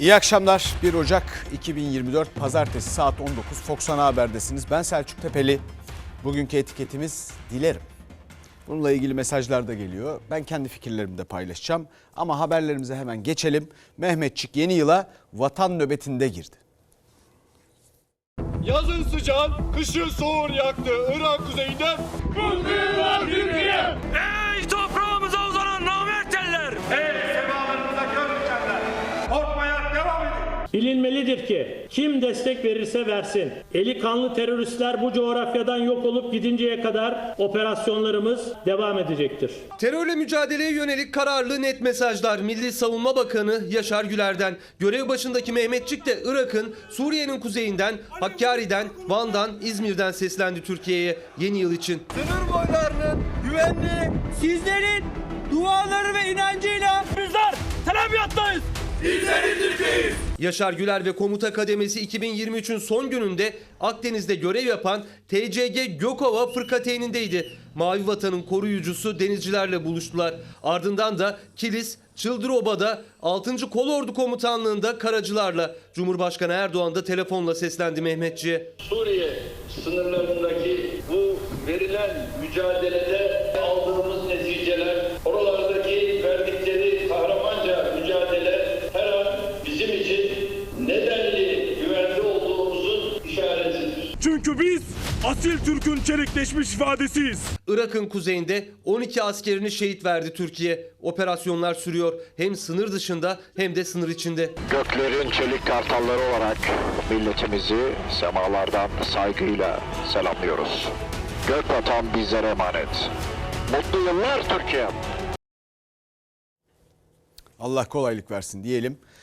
İyi akşamlar. 1 Ocak 2024 Pazartesi saat 19 Fox Ana Haber'desiniz. Ben Selçuk Tepeli. Bugünkü etiketimiz dilerim. Bununla ilgili mesajlar da geliyor. Ben kendi fikirlerimi de paylaşacağım. Ama haberlerimize hemen geçelim. Mehmetçik yeni yıla vatan nöbetinde girdi. Yazın sıcağın, kışın soğur yaktı. Irak kuzeyinden Bilinmelidir ki kim destek verirse versin. Eli kanlı teröristler bu coğrafyadan yok olup gidinceye kadar operasyonlarımız devam edecektir. Terörle mücadeleye yönelik kararlı net mesajlar Milli Savunma Bakanı Yaşar Güler'den. Görev başındaki Mehmetçik de Irak'ın Suriye'nin kuzeyinden, Hakkari'den, Van'dan, İzmir'den seslendi Türkiye'ye yeni yıl için. sınır boylarının güvenliği sizlerin duaları ve inancıyla Bizler Telebiyat'tayız! Yaşar Güler ve komuta kademesi 2023'ün son gününde Akdeniz'de görev yapan TCG Gökova fırkateynindeydi. Mavi Vatan'ın koruyucusu denizcilerle buluştular. Ardından da Kilis, Çıldıroba'da 6. Kolordu Komutanlığı'nda karacılarla Cumhurbaşkanı Erdoğan da telefonla seslendi Mehmetçi'ye. Suriye sınırlarındaki bu verilen mücadelede aldığımız neticeler, oralardaki verdikleri kahramanca mücadele her an bizim için Çünkü biz asil Türk'ün çelikleşmiş ifadesiyiz. Irak'ın kuzeyinde 12 askerini şehit verdi Türkiye. Operasyonlar sürüyor hem sınır dışında hem de sınır içinde. Göklerin çelik kartalları olarak milletimizi semalardan saygıyla selamlıyoruz. Gök vatan bizlere emanet. Mutlu yıllar Türkiye. Allah kolaylık versin diyelim.